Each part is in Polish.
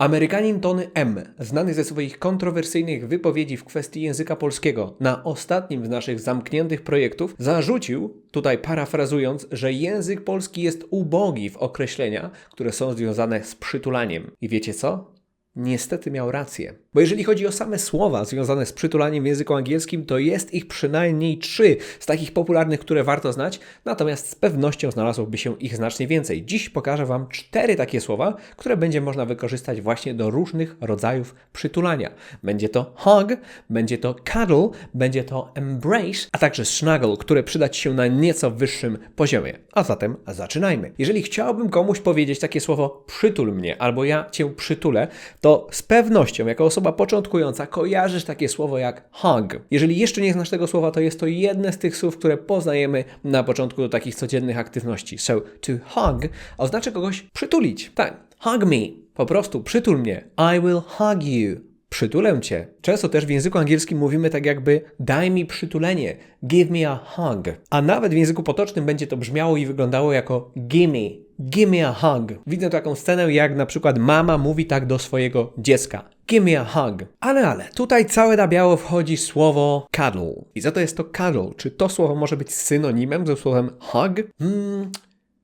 Amerykanin Tony M., znany ze swoich kontrowersyjnych wypowiedzi w kwestii języka polskiego, na ostatnim z naszych zamkniętych projektów zarzucił, tutaj parafrazując, że język polski jest ubogi w określenia, które są związane z przytulaniem. I wiecie co? Niestety miał rację. Bo jeżeli chodzi o same słowa związane z przytulaniem w języku angielskim, to jest ich przynajmniej trzy z takich popularnych, które warto znać, natomiast z pewnością znalazłoby się ich znacznie więcej. Dziś pokażę Wam cztery takie słowa, które będzie można wykorzystać właśnie do różnych rodzajów przytulania. Będzie to hug, będzie to cuddle, będzie to embrace, a także snuggle, które przyda Ci się na nieco wyższym poziomie. A zatem zaczynajmy. Jeżeli chciałbym komuś powiedzieć takie słowo przytul mnie, albo ja Cię przytulę, to z pewnością jako osoba początkująca kojarzysz takie słowo jak hug. Jeżeli jeszcze nie znasz tego słowa, to jest to jedne z tych słów, które poznajemy na początku do takich codziennych aktywności. So, to hug oznacza kogoś przytulić. Tak, hug me. Po prostu przytul mnie. I will hug you. Przytulę cię. Często też w języku angielskim mówimy tak jakby daj mi przytulenie, give me a hug. A nawet w języku potocznym będzie to brzmiało i wyglądało jako gimme, gimme a hug. Widzę taką scenę jak na przykład mama mówi tak do swojego dziecka. Give me a hug. Ale, ale, tutaj całe na biało wchodzi słowo cuddle. I za to jest to cuddle. Czy to słowo może być synonimem ze słowem hug? Hmm,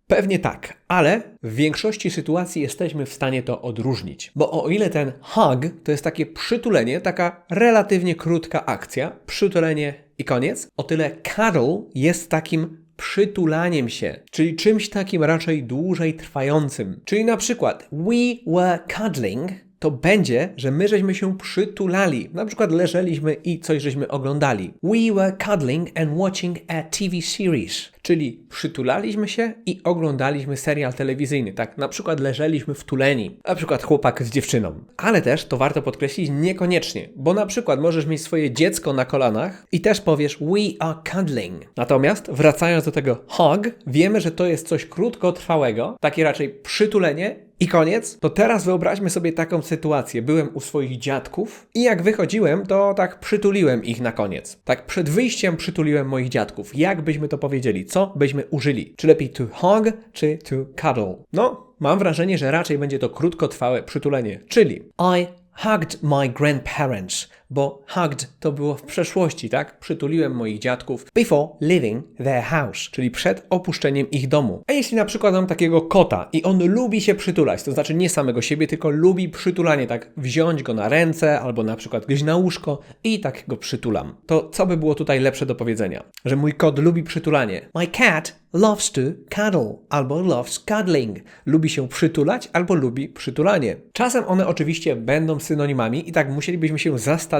Pewnie tak, ale w większości sytuacji jesteśmy w stanie to odróżnić. Bo o ile ten hug to jest takie przytulenie, taka relatywnie krótka akcja, przytulenie i koniec, o tyle cuddle jest takim przytulaniem się, czyli czymś takim raczej dłużej trwającym. Czyli na przykład we were cuddling to będzie, że my żeśmy się przytulali. Na przykład leżeliśmy i coś żeśmy oglądali. We were cuddling and watching a TV series. Czyli przytulaliśmy się i oglądaliśmy serial telewizyjny. Tak, na przykład leżeliśmy wtuleni. Na przykład chłopak z dziewczyną. Ale też, to warto podkreślić, niekoniecznie. Bo na przykład możesz mieć swoje dziecko na kolanach i też powiesz we are cuddling. Natomiast wracając do tego hug, wiemy, że to jest coś krótkotrwałego, takie raczej przytulenie i koniec, to teraz wyobraźmy sobie taką sytuację. Byłem u swoich dziadków i jak wychodziłem, to tak przytuliłem ich na koniec. Tak przed wyjściem przytuliłem moich dziadków. Jak byśmy to powiedzieli? Co byśmy użyli? Czy lepiej to hug, czy to cuddle? No, mam wrażenie, że raczej będzie to krótkotrwałe przytulenie, czyli I hugged my grandparents, bo hugged to było w przeszłości, tak? Przytuliłem moich dziadków before leaving their house, czyli przed opuszczeniem ich domu. A jeśli na przykład mam takiego kota i on lubi się przytulać, to znaczy nie samego siebie, tylko lubi przytulanie, tak wziąć go na ręce albo na przykład gdzieś na łóżko i tak go przytulam. To co by było tutaj lepsze do powiedzenia? Że mój kot lubi przytulanie. My cat loves to cuddle albo loves cuddling. Lubi się przytulać albo lubi przytulanie. Czasem one oczywiście będą synonimami i tak musielibyśmy się zastanowić,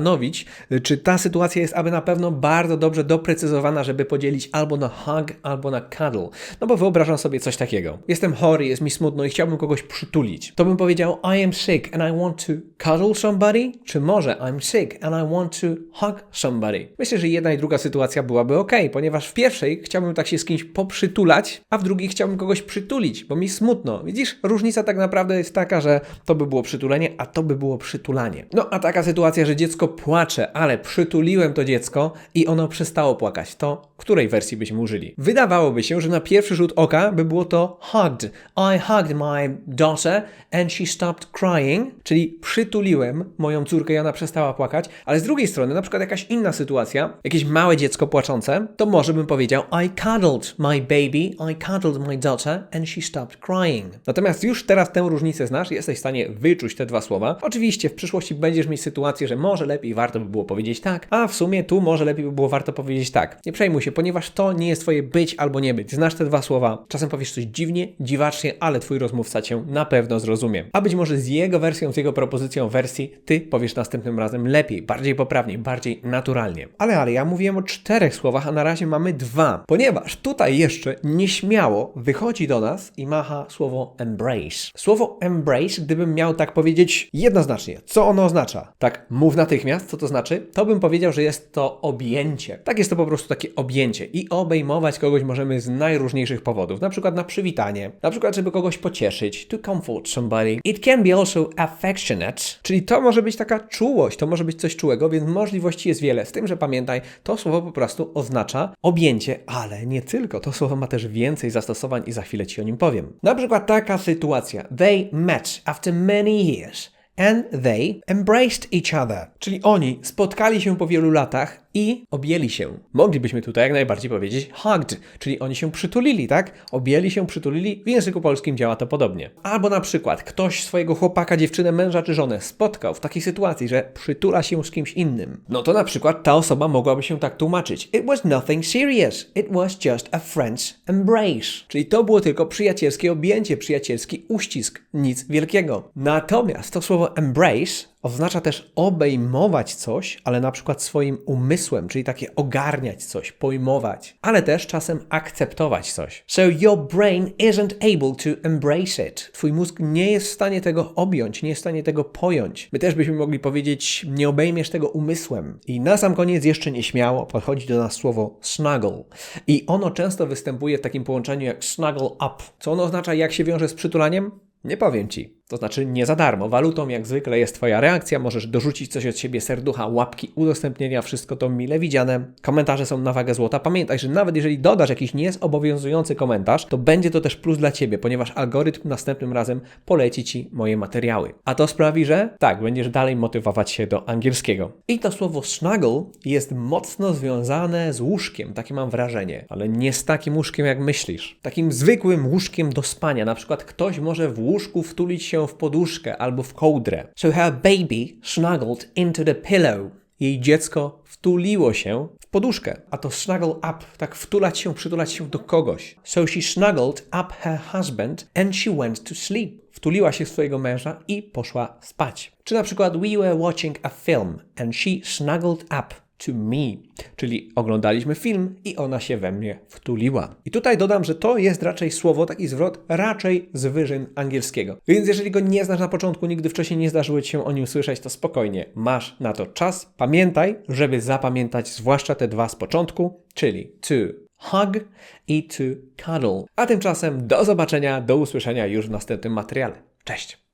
czy ta sytuacja jest aby na pewno bardzo dobrze doprecyzowana, żeby podzielić albo na hug, albo na cuddle. No bo wyobrażam sobie coś takiego. Jestem chory, jest mi smutno i chciałbym kogoś przytulić. To bym powiedział I am sick and I want to cuddle somebody, czy może I'm sick and I want to hug somebody. Myślę, że jedna i druga sytuacja byłaby ok, ponieważ w pierwszej chciałbym tak się z kimś poprzytulać, a w drugiej chciałbym kogoś przytulić, bo mi smutno. Widzisz, różnica tak naprawdę jest taka, że to by było przytulenie, a to by było przytulanie. No a taka sytuacja, że dziecko płacze, ale przytuliłem to dziecko i ono przestało płakać, to której wersji byśmy użyli? Wydawałoby się, że na pierwszy rzut oka by było to hugged. I hugged my daughter and she stopped crying, czyli przytuliłem moją córkę i ona przestała płakać, ale z drugiej strony, na przykład jakaś inna sytuacja, jakieś małe dziecko płaczące, to może bym powiedział I cuddled my baby, I cuddled my daughter and she stopped crying. Natomiast już teraz tę różnicę znasz, jesteś w stanie wyczuć te dwa słowa. Oczywiście w przyszłości będziesz mieć sytuację, że może lepiej warto by było powiedzieć tak, a w sumie tu może lepiej by było warto powiedzieć tak. Nie przejmuj się, ponieważ to nie jest twoje być albo nie być. Znasz te dwa słowa. Czasem powiesz coś dziwnie, dziwacznie, ale twój rozmówca cię na pewno zrozumie. A być może z jego wersją, z jego propozycją wersji, ty powiesz następnym razem lepiej, bardziej poprawnie, bardziej naturalnie. Ale, ale ja mówiłem o czterech słowach, a na razie mamy dwa. Ponieważ tutaj jeszcze nieśmiało wychodzi do nas i macha słowo embrace. Słowo embrace, gdybym miał tak powiedzieć jednoznacznie, co ono oznacza? Tak, mów natychmiast, co to znaczy? To bym powiedział, że jest to objęcie. Tak jest to po prostu takie objęcie. I obejmować kogoś możemy z najróżniejszych powodów. Na przykład na przywitanie, na przykład, żeby kogoś pocieszyć, to comfort somebody. It can be also affectionate, czyli to może być taka czułość, to może być coś czułego, więc możliwości jest wiele. Z tym, że pamiętaj, to słowo po prostu oznacza objęcie, ale nie tylko. To słowo ma też więcej zastosowań i za chwilę Ci o nim powiem. Na przykład taka sytuacja. They met after many years and they embraced each other. Czyli oni spotkali się po wielu latach i objęli się. Moglibyśmy tutaj jak najbardziej powiedzieć hugged, czyli oni się przytulili, tak? Objęli się, przytulili. W języku polskim działa to podobnie. Albo na przykład ktoś swojego chłopaka, dziewczynę, męża czy żonę spotkał w takiej sytuacji, że przytula się z kimś innym. No to na przykład ta osoba mogłaby się tak tłumaczyć. It was nothing serious. It was just a friend's embrace. Czyli to było tylko przyjacielskie objęcie, przyjacielski uścisk. Nic wielkiego. Natomiast to słowo embrace oznacza też obejmować coś, ale na przykład swoim umysłem, czyli takie ogarniać coś, pojmować, ale też czasem akceptować coś. So your brain isn't able to embrace it. Twój mózg nie jest w stanie tego objąć, nie jest w stanie tego pojąć. My też byśmy mogli powiedzieć, nie obejmiesz tego umysłem. I na sam koniec jeszcze nieśmiało podchodzi do nas słowo snuggle. I ono często występuje w takim połączeniu jak snuggle up. Co ono oznacza, jak się wiąże z przytulaniem? Nie powiem ci. To znaczy nie za darmo. Walutą jak zwykle jest Twoja reakcja. Możesz dorzucić coś od siebie, serducha, łapki, udostępnienia, wszystko to mile widziane. Komentarze są na wagę złota. Pamiętaj, że nawet jeżeli dodasz jakiś niezobowiązujący komentarz, to będzie to też plus dla Ciebie, ponieważ algorytm następnym razem poleci Ci moje materiały. A to sprawi, że tak, będziesz dalej motywować się do angielskiego. I to słowo snuggle jest mocno związane z łóżkiem, takie mam wrażenie. Ale nie z takim łóżkiem jak myślisz. Takim zwykłym łóżkiem do spania. Na przykład ktoś może w łóżku wtulić się w poduszkę albo w kołdrę. So her baby snuggled into the pillow. Jej dziecko wtuliło się w poduszkę. A to snuggle up, tak wtulać się, przytulać się do kogoś. So she snuggled up her husband and she went to sleep. Wtuliła się w swojego męża i poszła spać. Czy na przykład we were watching a film and she snuggled up to me, czyli oglądaliśmy film i ona się we mnie wtuliła. I tutaj dodam, że to jest raczej słowo, taki zwrot raczej z wyżyn angielskiego. Więc jeżeli go nie znasz na początku, nigdy wcześniej nie zdarzyło ci się o nim słyszeć, to spokojnie, masz na to czas. Pamiętaj, żeby zapamiętać zwłaszcza te dwa z początku, czyli to hug i to cuddle. A tymczasem do zobaczenia, do usłyszenia już w następnym materiale. Cześć!